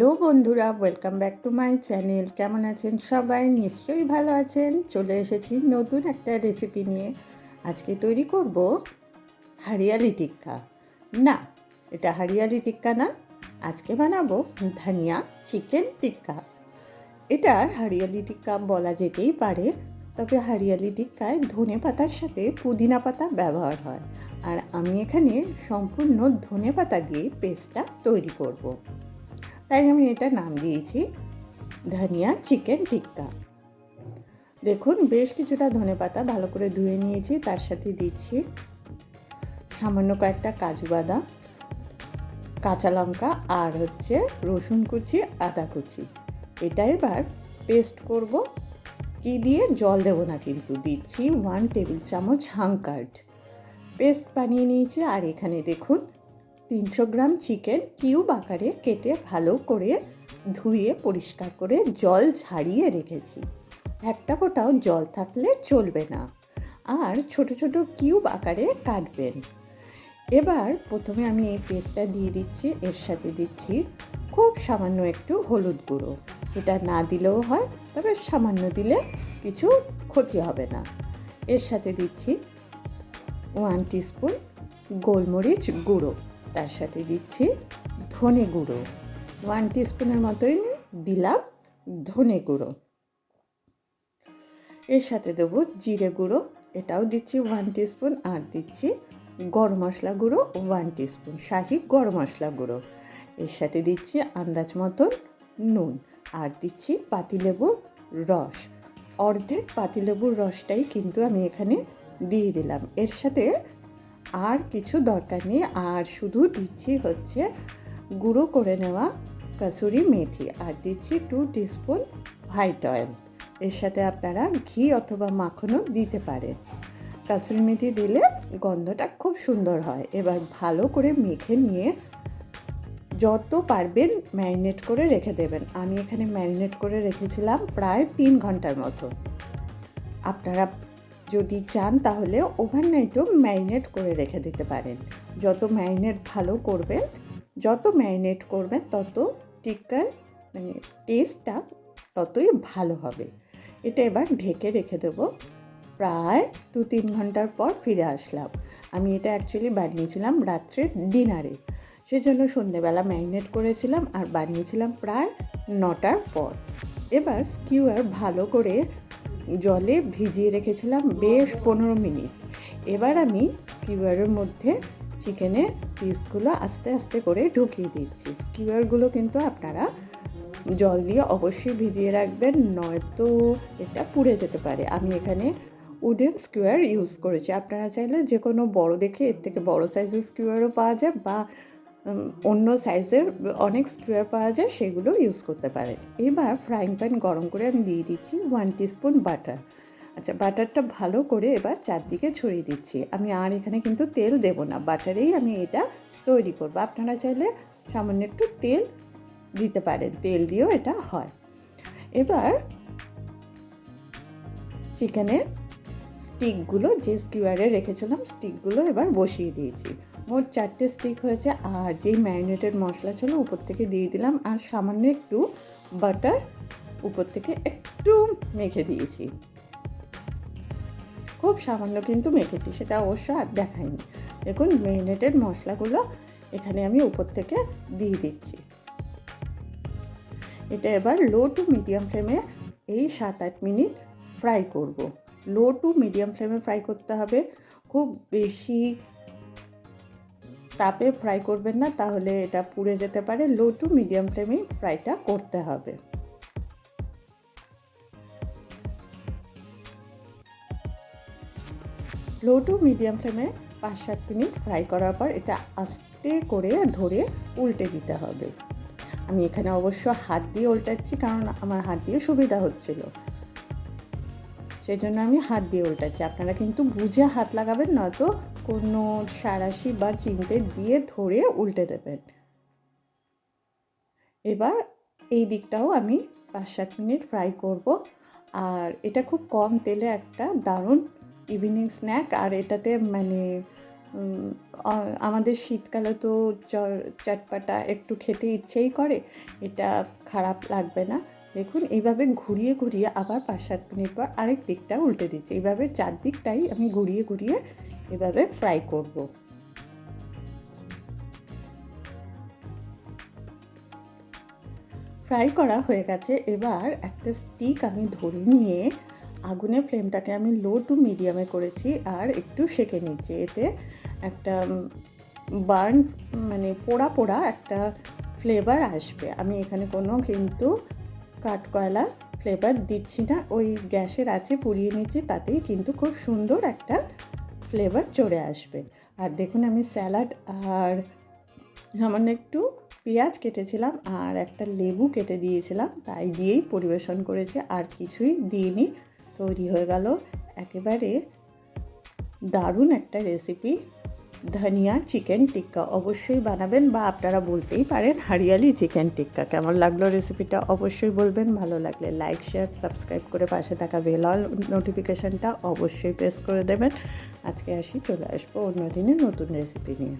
Hello বন্ধুরা welcome back to my channel কেমন আছেন সবাই? নিশ্চয়ই ভালো আছেন। চলে এসেছি নতুন একটা রেসিপি নিয়ে। আজকে তৈরি করব হারিয়ালি টিক্কা। না, এটা হারিয়ালি টিক্কা না। আজকে বানাবো ধনিয়া চিকেন টিক্কা। এটা হারিয়ালি টিক্কা বলা যেতেই পারে, তবে হারিয়ালি টিক্কায় ধনে পাতার সাথে পুদিনা পাতা ব্যবহার হয়। আর আমি এখানে সম্পূর্ণ ধনে পাতা দিয়ে পেস্টটা তৈরি করব। তাই আমি এটা নাম দিয়েছি ধনিয়া চিকেন টিক্কা। দেখুন, বেশ কিছুটা ধনে পাতা ভালো করে ধুয়ে নিয়েছি, তার সাথে দিচ্ছি সামান্য কয়েকটা কাজু বাদাম, কাঁচা লঙ্কা আর হচ্ছে রসুন কুচি, আদা কুচি। এটা এবার পেস্ট করব। কি দিয়ে? জল দেব না কিন্তু, দিচ্ছি ওয়ান টেবিল চামচ হাঙ্কার্ড। পেস্ট বানিয়ে নিয়েছি, আর এখানে দেখুন তিনশো গ্রাম চিকেন কিউব আকারে কেটে ভালো করে ধুয়ে পরিষ্কার করে জল ঝাড়িয়ে রেখেছি। একটা ফোঁটাও জল থাকলে চলবে না। আর ছোট ছোট কিউব আকারে কাটবেন। এবার প্রথমে আমি এই পেস্টটা দিয়ে দিচ্ছি, এর সাথে দিচ্ছি খুব সামান্য একটু হলুদ গুঁড়ো। এটা না দিলেও হয়, তবে সামান্য দিলে কিছু ক্ষতি হবে না। এর সাথে দিচ্ছি ওয়ান টিস্পুন গোলমরিচ গুঁড়ো। তার সাথে দিচ্ছি ধনে গুঁড়ো। ওয়ান টিস্পুনের মতোই দিলাম ধনে গুঁড়ো। এর সাথে দেবো জিরে গুঁড়ো, এটাও দিচ্ছি ওয়ান টিস্পুন আর দিচ্ছি গরম মশলা গুঁড়ো ওয়ান টিস্পুন শাহি গরম মশলা গুঁড়ো। এর সাথে দিচ্ছি আন্দাজ মতন নুন, আর দিচ্ছি পাতিলেবুর রস। অর্ধেক পাতিলেবুর রসটাই কিন্তু আমি এখানে দিয়ে দিলাম। এর সাথে আর কিছু দরকার নেই। আর শুধু দিচ্ছি হচ্ছে গুঁড়ো করে নেওয়া কাসুরি মেথি আর দিচ্ছি টু টিস্পুন হোয়াইট অয়েল এর সাথে আপনারা ঘি অথবা মাখনও দিতে পারেন। কাসুরি মেথি দিলে গন্ধটা খুব সুন্দর হয়। এবার ভালো করে মেখে নিয়ে যত পারবেন ম্যারিনেট করে রেখে দেবেন। আমি এখানে ম্যারিনেট করে রেখেছিলাম প্রায় তিন ঘণ্টার মতো। আপনারা যদি চান তাহলে ওভারনাইটও ম্যারিনেট করে রেখে দিতে পারেন। যত ম্যারিনেট ভালো করবেন, যত ম্যারিনেট করবেন, তত টিক্কার মানে টেস্টটা ততই ভালো হবে। এটা এবার ঢেকে রেখে দেবো। প্রায় দু তিন ঘণ্টার পর ফিরে আসলাম। আমি এটা অ্যাকচুয়ালি বানিয়েছিলাম রাত্রে ডিনারে সেজন্য সন্ধেবেলা ম্যারিনেট করেছিলাম আর বানিয়েছিলাম প্রায় নটার পর। এবার স্কিউয়ার ভালো করে জলে ভিজিয়ে রেখেছিলাম বেশ পনেরো মিনিট। এবার আমি স্কিউয়ারের মধ্যে চিকেনের পিসগুলো আস্তে আস্তে করে ঢুকিয়ে দিচ্ছি। স্কিউয়ারগুলো কিন্তু আপনারা জল দিয়ে অবশ্যই ভিজিয়ে রাখবেন, নয়তো এটা পুড়ে যেতে পারে। আমি এখানে উডেন স্কোয়ার ইউজ করেছি। আপনারা চাইলে যে কোনো বড় দেখে এর থেকে বড় সাইজের স্কোয়ারও পাওয়া যায় বা অন্য সাইজের অনেক স্কোয়ার পাওয়া যায়, সেগুলো ইউজ করতে পারেন। এবার ফ্রাইং প্যান গরম করে আমি দিয়ে দিচ্ছি ওয়ান টিস্পুন বাটার আচ্ছা বাটারটা ভালো করে এবার চারদিকে ছড়িয়ে দিচ্ছি। আমি আর এখানে কিন্তু তেল দেব না বাটারেই আমি এটা তৈরি করব। আপনারা চাইলে সামান্য একটু তেল দিতে পারেন, তেল দিয়েও এটা হয়। এবার চিকেনের স্টিকগুলো যে স্কিউয়ারে রেখেছিলাম স্টিকগুলো এবার বসিয়ে দিয়েছি। মোট চারটে স্টিক হয়েছে আর যেই ম্যারিনেটেড মশলা ছিল উপর থেকে দিয়ে দিলাম আর সামান্য একটু বাটার উপর থেকে একটু মেখে দিয়েছি। খুব সামান্য কিন্তু মেখেছি, সেটা অবশ্য আর দেখায়নি দেখুন ম্যারিনেটেড মশলাগুলো এখানে আমি উপর থেকে দিয়ে দিচ্ছি। এটা এবার লো টু মিডিয়াম ফ্লেমে এই সাত আট মিনিট ফ্রাই করব। লো টু মিডিয়াম ফ্লেমে ফ্রাই করতে হবে, খুব বেশি তাপে ফ্রাই করবেন না, তাহলে এটা পুড়ে যেতে পারে। লো টু মিডিয়াম ফ্লেমেই ফ্রাইটা করতে হবে। লো টু মিডিয়াম ফ্লেমে পাঁচ সাত মিনিট ফ্রাই করার পর এটা আস্তে করে ধরে উল্টে দিতে হবে। আমি এখানে অবশ্য হাত দিয়ে উল্টাচ্ছি, কারণ আমার হাত দিয়ে সুবিধা হচ্ছিল। সেই জন্য আমি হাত দিয়ে উল্টাচ্ছি। আপনারা কিন্তু বুঝে হাত লাগাবেন, নয়তো কোনো সারাশি বা চিমটে দিয়ে ধরে উল্টে দেবেন। এবার এই দিকটাও আমি পাঁচ সাত মিনিট ফ্রাই করব। আর এটা খুব কম তেলে একটা দারুণ ইভিনিং স্ন্যাক। আর এটাতে মানে আমাদের শীতকালে তো চটপাটা একটু খেতে ইচ্ছেই করে, এটা খারাপ লাগবে না। দেখুন, এইভাবে ঘুরিয়ে ঘুরিয়ে আবার পাঁচ সাত মিনিট পর আরেক দিকটা উল্টে দিচ্ছি। এইভাবে চারদিকটাই আমি ঘুরিয়ে ঘুরিয়ে এভাবে ফ্রাই করব। ফ্রাই করা হয়ে গেছে। এবার একটা স্টিক আমি ধরে নিয়ে আগুনের ফ্লেমটাকে আমি লো টু মিডিয়ামে করেছি আর একটু সেঁকে নিচ্ছি। এতে একটা বার্ন মানে পোড়া পোড়া একটা ফ্লেভার আসবে। আমি এখানে কোনো কিন্তু কাঠকয়লা ফ্লেভার দিচ্ছি না। ওই গ্যাসের আছে পুড়িয়ে নিচ্ছি, তাতেই কিন্তু খুব সুন্দর একটা ফ্লেভার চড়ে আসবে। আর দেখুন আমি স্যালাড আর সামান্য একটু পেঁয়াজ কেটেছিলাম আর একটা লেবু কেটে দিয়েছিলাম, তাই দিয়েই পরিবেশন করেছি, আর কিছুই দিইনি। তৈরি হয়ে গেল। একেবারে দারুণ একটা রেসিপি ধনিয়া চিকেন টিক্কা অবশ্যই বানাবেন বা আপনারা বলতেই পারেন হারিয়ালি চিকেন টিক্কা কেমন লাগল রেসিপিটা অবশ্যই বলবেন। ভালো লাগলে লাইক শেয়ার সাবস্ক্রাইব করে পাশে থাকা বেল অল নোটিফিকেশানটা অবশ্যই প্রেস করে দেবেন। আজকে আসি, চলে আসব অন্য দিনে নতুন রেসিপি নিয়ে।